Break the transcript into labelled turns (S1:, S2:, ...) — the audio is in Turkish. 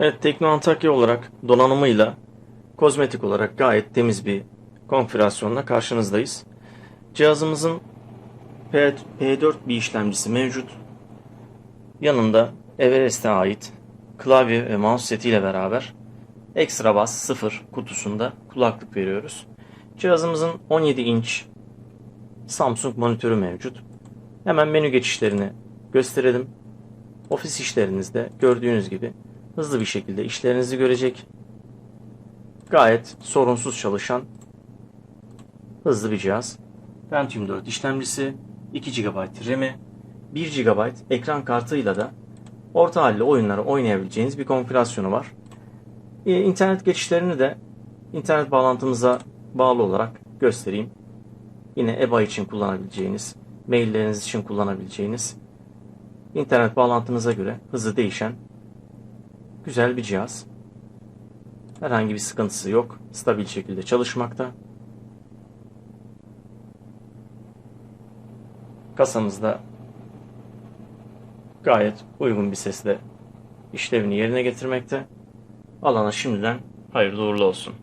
S1: Evet Tekno Antakya olarak donanımıyla kozmetik olarak gayet temiz bir konfigürasyonla karşınızdayız. Cihazımızın P- P4 bir işlemcisi mevcut. Yanında Everest'e ait klavye ve mouse setiyle beraber Extra Bass 0 kutusunda kulaklık veriyoruz. Cihazımızın 17 inç Samsung monitörü mevcut. Hemen menü geçişlerini gösterelim. Ofis işlerinizde gördüğünüz gibi hızlı bir şekilde işlerinizi görecek. Gayet sorunsuz çalışan hızlı bir cihaz. Pentium 4 işlemcisi, 2 GB RAM'i, 1 GB ekran kartıyla da orta halli oyunları oynayabileceğiniz bir konfigürasyonu var. Ee, İnternet geçişlerini de internet bağlantımıza bağlı olarak göstereyim. Yine EBA için kullanabileceğiniz, mailleriniz için kullanabileceğiniz internet bağlantınıza göre hızı değişen güzel bir cihaz. Herhangi bir sıkıntısı yok. Stabil şekilde çalışmakta. Kasamızda gayet uygun bir sesle işlevini yerine getirmekte. Alana şimdiden hayırlı uğurlu olsun.